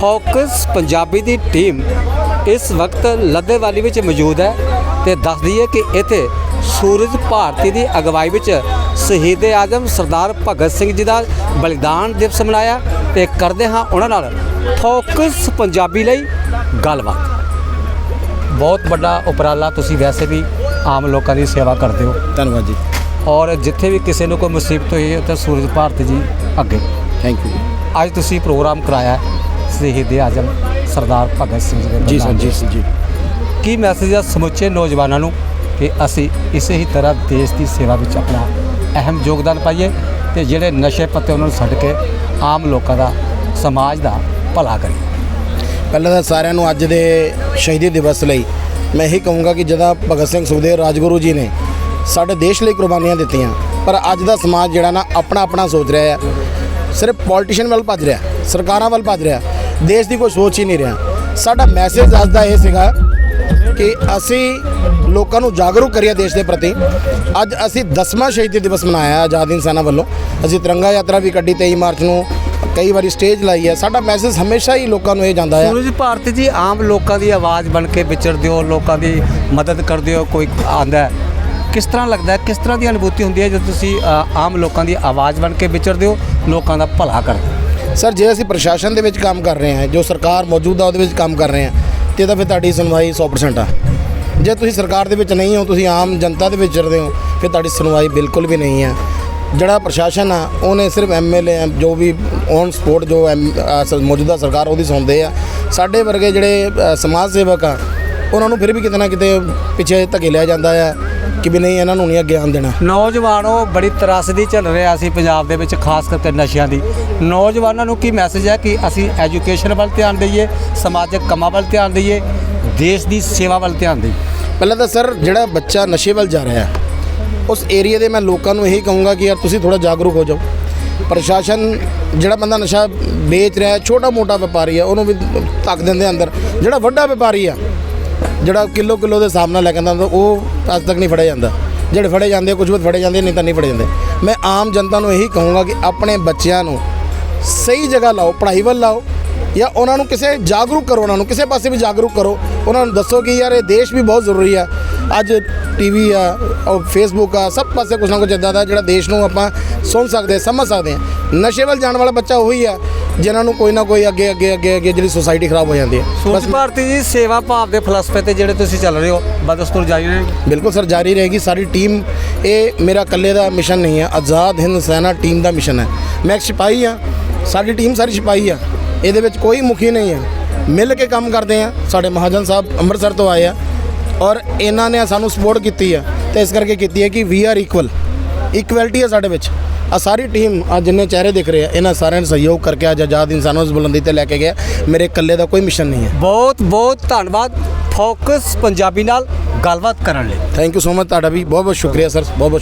Focus Punjabi ਦੀ team ਇਸ ਵਕਤ ਲੱਦੇਵਾਲੀ ਵਿੱਚ ਮੌਜੂਦ ਹੈ ਤੇ ਦੱਸਦੀ ਹੈ ਕਿ ਇੱਥੇ ਸੂਰਜ ਭਾਰਤੀ ਦੀ ਅਗਵਾਈ ਵਿੱਚ ਸ਼ਹੀਦ ਆਜ਼ਮ ਸਰਦਾਰ ਭਗਤ ਸਿੰਘ ਜੀ ਦਾ ਬਲੀਦਾਨ ਦਿਵਸ ਮਨਾਇਆ ਤੇ ਕਰਦੇ ਹਾਂ ਉਹਨਾਂ ਨਾਲ ਫੋਕਸ ਪੰਜਾਬੀ ਲਈ ਗੱਲਬਾਤ। ਬਹੁਤ ਵੱਡਾ ਉਪਰਾਲਾ ਤੁਸੀਂ ਵੈਸੇ ਵੀ ਆਮ ਲੋਕਾਂ ਦੀ ਸੇਵਾ ਕਰਦੇ ਹੋ। ਧੰਨਵਾਦ ਜੀ। ਔਰ ਜਿੱਥੇ ਵੀ ਕਿਸੇ ਨੂੰ ਕੋਈ ਮੁਸੀਬਤ ਹੋਈ ਹੈ ਤਾਂ ਸੂਰਜ ਭਾਰਤੀ ਜੀ ਅੱਗੇ। ਥੈਂਕ ਯੂ ਅੱਜ ਤੁਸੀਂ ਪ੍ਰੋਗਰਾਮ ਕਰਾਇਆ ਸ਼ਹੀਦ ਆਜ਼ਮ ਸਰਦਾਰ ਭਗਤ ਸਿੰਘ ਜੀ ਦੇ ਜੀ ਸਰ ਜੀ ਜੀ। ਕੀ ਮੈਸੇਜ ਆ ਸਮੁੱਚੇ ਨੌਜਵਾਨਾਂ ਨੂੰ ਕਿ ਅਸੀਂ ਇਸੇ ਹੀ ਤਰ੍ਹਾਂ ਦੇਸ਼ ਦੀ ਸੇਵਾ ਵਿੱਚ ਆਪਣਾ ਅਹਿਮ ਯੋਗਦਾਨ ਪਾਈਏ ਤੇ ਜਿਹੜੇ ਨਸ਼ੇ ਪੱਤੇ ਉਹਨਾਂ ਨੂੰ ਛੱਡ ਕੇ ਆਮ ਲੋਕਾਂ ਦਾ ਸਮਾਜ ਦਾ ਭਲਾ ਕਰੀਏ? ਪਹਿਲਾਂ ਤਾਂ ਸਾਰਿਆਂ ਨੂੰ ਅੱਜ ਦੇ ਸ਼ਹੀਦੀ ਦਿਵਸ ਲਈ ਮੈਂ ਇਹੀ ਕਹੂੰਗਾ ਕਿ ਜਦੋਂ ਭਗਤ ਸਿੰਘ ਸੁਖਦੇਵ ਰਾਜਗੁਰੂ ਜੀ ਨੇ ਸਾਡੇ ਦੇਸ਼ ਲਈ ਕੁਰਬਾਨੀਆਂ ਦਿੱਤੀਆਂ ਪਰ ਅੱਜ ਦਾ ਸਮਾਜ ਜਿਹੜਾ ਨਾ ਆਪਣਾ ਆਪਣਾ ਸੋਚ ਰਿਹਾ ਹੈ ਸਿਰਫ ਪੋਲੀਟੀਸ਼ੀਅਨ ਵੱਲ ਭੱਜ ਰਿਹਾ ਸਰਕਾਰਾਂ ਵੱਲ ਭੱਜ ਰਿਹਾ। ਦੇਸ਼ ਦੀ ਕੋਈ ਸੋਚ ਹੀ ਨਹੀਂ ਰਿਹਾ। ਸਾਡਾ ਮੈਸੇਜ ਅੱਜ ਦਾ ਇਹ ਸੀਗਾ ਕਿ ਅਸੀਂ ਲੋਕਾਂ ਨੂੰ ਜਾਗਰੂਕ ਕਰੀਏ ਦੇਸ਼ ਦੇ ਪ੍ਰਤੀ। ਅੱਜ ਅਸੀਂ 10ਵਾਂ ਸ਼ਹੀਦੀ ਦਿਵਸ ਮਨਾਇਆ ਆਜ਼ਾਦ ਇਨਸਾਨਾਂ ਵੱਲੋਂ। ਅਸੀਂ ਤਿਰੰਗਾ ਯਾਤਰਾ ਵੀ ਕੱਢੀ 23 ਮਾਰਚ ਨੂੰ। ਕਈ ਵਾਰੀ ਸਟੇਜ ਲਾਈ ਹੈ। ਸਾਡਾ ਮੈਸੇਜ ਹਮੇਸ਼ਾ ਹੀ ਲੋਕਾਂ ਨੂੰ ਇਹ ਜਾਂਦਾ ਹੈ ਸੂਰਜ ਭਾਰਤੀ ਜੀ, ਆਮ ਲੋਕਾਂ ਦੀ ਆਵਾਜ਼ ਬਣ ਕੇ ਵਿਚਰਦੇ ਹੋ, ਲੋਕਾਂ ਦੀ ਮਦਦ ਕਰਦੇ ਹੋ, ਕੋਈ ਆਂਦਾ ਕਿਸ ਤਰ੍ਹਾਂ ਲੱਗਦਾ ਹੈ? ਕਿਸ ਤਰ੍ਹਾਂ ਦੀ ਅਨੁਭੂਤੀ ਹੁੰਦੀ ਹੈ ਜਦੋਂ ਤੁਸੀਂ ਆਮ ਲੋਕਾਂ ਦੀ ਆਵਾਜ਼ ਬਣ ਕੇ ਵਿਚਰਦੇ ਹੋ, ਲੋਕਾਂ ਦਾ ਭਲਾ ਕਰਦੇ ਹੋ? ਸਰ, ਜੇ ਅਸੀਂ ਪ੍ਰਸ਼ਾਸਨ ਦੇ ਵਿੱਚ ਕੰਮ ਕਰ ਰਹੇ ਹਾਂ, ਜੋ ਸਰਕਾਰ ਮੌਜੂਦਾ ਉਹਦੇ ਵਿੱਚ ਕੰਮ ਕਰ ਰਹੇ ਹਾਂ, ਤੇ ਤਾਂ ਫਿਰ ਤੁਹਾਡੀ ਸੁਣਵਾਈ 100% ਆ। ਜੇ ਤੁਸੀਂ ਸਰਕਾਰ ਦੇ ਵਿੱਚ ਨਹੀਂ ਹੋ, ਤੁਸੀਂ ਆਮ ਜਨਤਾ ਦੇ ਵਿੱਚ ਚਿਰਦੇ ਹੋ, ਫਿਰ ਤੁਹਾਡੀ ਸੁਣਵਾਈ ਬਿਲਕੁਲ ਵੀ ਨਹੀਂ ਹੈ ਜਿਹੜਾ ਪ੍ਰਸ਼ਾਸਨ ਆ, ਉਹਨੇ ਸਿਰਫ ਐਮਐਲਏ ਜੋ ਵੀ ਔਨ ਸਪੋਰਟ, ਜੋ ਐਮ- ਮੌਜੂਦਾ ਸਰਕਾਰ ਉਹਦੀ ਸੁਣਦੇ ਆ। ਸਾਡੇ ਵਰਗੇ ਜਿਹੜੇ ਸਮਾਜ ਸੇਵਕ ਆ, ਉਹਨਾਂ ਨੂੰ ਫਿਰ ਵੀ ਕਿਤੇ ਨਾ ਕਿਤੇ ਪਿੱਛੇ ਧੱਕੇ ਲਿਆ ਜਾਂਦਾ ਆ। ਕਿ ਵੀ ਨਹੀਂ ਇਹਨਾਂ ਨੂੰ ਨਹੀਂ ਅੱਗੇ ਆਉਣ ਦੇਣਾ। ਨੌਜਵਾਨੋ ਬੜੀ ਤਰਾਸਦੀ ਚੱਲ ਰਿਹਾ ਸੀ ਪੰਜਾਬ ਦੇ ਵਿੱਚ ਖਾਸ ਕਰਕੇ ਨਸ਼ਿਆਂ ਦੀ। ਨੌਜਵਾਨਾਂ ਨੂੰ ਕੀ ਮੈਸੇਜ ਹੈ ਕਿ ਅਸੀਂ ਐਜੂਕੇਸ਼ਨ ਵੱਲ ਧਿਆਨ ਦਈਏ ਸਮਾਜਿਕ ਕੰਮਾਂ ਵੱਲ ਧਿਆਨ ਦਈਏ ਦੇਸ਼ ਦੀ ਸੇਵਾ ਵੱਲ ਧਿਆਨ ਦਈਏ? ਪਹਿਲਾਂ ਤਾਂ ਸਰ ਜਿਹੜਾ ਬੱਚਾ ਨਸ਼ੇ ਵੱਲ ਜਾ ਰਿਹਾ ਹੈ ਉਸ ਏਰੀਆ ਦੇ ਮੈਂ ਲੋਕਾਂ ਨੂੰ ਇਹੀ ਕਹੂੰਗਾ ਕਿ ਯਾਰ ਤੁਸੀਂ ਥੋੜਾ ਜਾਗਰੂਕ ਹੋ ਜਾਓ। ਪ੍ਰਸ਼ਾਸਨ ਜਿਹੜਾ ਬੰਦਾ ਨਸ਼ਾ ਵੇਚ ਰਿਹਾ ਹੈ ਛੋਟਾ ਮੋਟਾ ਵਪਾਰੀ ਹੈ ਉਹਨੂੰ ਵੀ ਧੱਕ ਦਿੰਦੇ ਅੰਦਰ। ਜਿਹੜਾ ਵੱਡਾ ਵਪਾਰੀ ਆ ਜਿਹੜਾ ਕਿਲੋ ਕਿਲੋ ਦੇ ਹਿਸਾਬ ਨਾਲ ਲੈ ਕੇ ਆਉਂਦਾ ਉਹ ਅੱਜ ਤੱਕ ਨਹੀਂ ਫੜਿਆ ਜਾਂਦਾ। ਜਿਹੜੇ ਫੜੇ ਜਾਂਦੇ ਕੁਝ ਬਹੁਤ ਫੜੇ ਜਾਂਦੇ ਨਹੀਂ ਤਾਂ ਨਹੀਂ ਫੜੇ ਜਾਂਦੇ। ਮੈਂ ਆਮ ਜਨਤਾ ਨੂੰ ਇਹੀ ਕਹੂੰਗਾ ਕਿ ਆਪਣੇ ਬੱਚਿਆਂ ਨੂੰ ਸਹੀ ਜਗ੍ਹਾ ਲਾਓ, ਪੜ੍ਹਾਈ ਵੱਲ ਲਾਓ, ਜਾਂ ਉਹਨਾਂ ਨੂੰ ਕਿਸੇ ਜਾਗਰੂਕ ਕਰੋ, ਉਹਨਾਂ ਨੂੰ ਕਿਸੇ ਪਾਸੇ ਵੀ ਜਾਗਰੂਕ ਕਰੋ। ਉਹਨਾਂ ਨੂੰ ਦੱਸੋ ਕਿ ਯਾਰ ਇਹ ਦੇਸ਼ ਵੀ ਬਹੁਤ ਜ਼ਰੂਰੀ ਆ। ਅੱਜ ਟੀਵੀ ਆ ਔਰ ਫੇਸਬੁੱਕ ਆ, ਸਭ ਪਾਸੇ ਕੁਛ ਨਾ ਕੁਛ ਇੱਦਾਂ ਦਾ ਜਿਹੜਾ ਦੇਸ਼ ਨੂੰ ਆਪਾਂ ਸੁਣ ਸਕਦੇ ਸਮਝ ਸਕਦੇ ਆ। ਨਸ਼ੇ ਵੱਲ ਜਾਣ ਵਾਲਾ ਬੱਚਾ ਉਹੀ ਆ। ਜਿਨ੍ਹਾਂ ਨੂੰ ਕੋਈ ਨਾ ਕੋਈ ਅੱਗੇ ਅੱਗੇ ਅੱਗੇ ਅੱਗੇ ਜਿਹੜੀ ਸੁਸਾਇਟੀ ਖਰਾਬ ਹੋ ਜਾਂਦੀ ਹੈ। ਸੂਰਜ ਭਾਰਤੀ ਜੀ ਸੇਵਾ ਭਾਵ ਦੇ ਫਲਸਫੇ ਤੇ ਜਿਹੜੇ ਤੁਸੀਂ ਚੱਲ ਰਹੇ ਹੋ ਬਦਸਤੂਰ ਜਾਰੀ ਰਹੇ ਬਿਲਕੁਲ ਸਰ ਜਾਰੀ ਰਹੇਗੀ। ਸਾਰੀ ਟੀਮ ਇਹ ਮੇਰਾ ਇਕੱਲੇ ਦਾ ਮਿਸ਼ਨ ਨਹੀਂ ਹੈ। ਆਜ਼ਾਦ ਹਿੰਦ ਸੈਨਾ ਟੀਮ ਦਾ ਮਿਸ਼ਨ ਹੈ। ਮੈਂ ਇੱਕ ਸਿਪਾਹੀ ਆ ਸਾਡੀ ਟੀਮ ਸਾਰੀ ਸਿਪਾਹੀ ਆ। ਇਹਦੇ ਵਿੱਚ ਕੋਈ ਮੁਖੀ ਨਹੀਂ ਹੈ। ਮਿਲ ਕੇ ਕੰਮ ਕਰਦੇ ਆ ਸਾਡੇ ਮਹਾਜਨ ਸਾਹਿਬ ਅੰਮ੍ਰਿਤਸਰ ਤੋਂ ਆਏ ਆ ਔਰ ਇਹਨਾਂ ਨੇ ਸਾਨੂੰ ਸਪੋਰਟ ਕੀਤੀ ਆ। ਤੇ ਇਸ ਕਰਕੇ ਕੀਤੀ ਹੈ ਕਿ ਵੀ ਆਰ ਇਕੁਅਲ ਇਕੁਐਲਿਟੀ ਹੈ ਸਾਡੇ ਵਿੱਚ। ਆ ਸਾਰੀ ਟੀਮ ਆ ਜਿੰਨੇ ਚਿਹਰੇ ਦਿਖ ਰਹੇ ਆ ਇਹਨਾਂ ਸਾਰਿਆਂ ਨੇ ਸਹਿਯੋਗ ਕਰਕੇ ਅੱਜ ਆਜ਼ਾਦ ਇਨਸਾਨਾਂ ਨੂੰ ਇਸ ਬੁਲੰਦੀ ਤੇ ਲੈ ਕੇ ਗਿਆ। ਮੇਰੇ ਇਕੱਲੇ ਦਾ ਕੋਈ ਮਿਸ਼ਨ ਨਹੀਂ ਹੈ। ਬਹੁਤ ਬਹੁਤ ਧੰਨਵਾਦ। ਫੋਕਸ ਪੰਜਾਬੀ ਨਾਲ ਗੱਲਬਾਤ ਕਰਨ ਲਈ। ਥੈਂਕ ਯੂ ਸੋ ਮਚ ਤੁਹਾਡਾ ਵੀ ਬਹੁਤ ਬਹੁਤ ਸ਼ੁਕਰੀਆ ਸਰ ਬਹੁਤ ਬਹੁਤ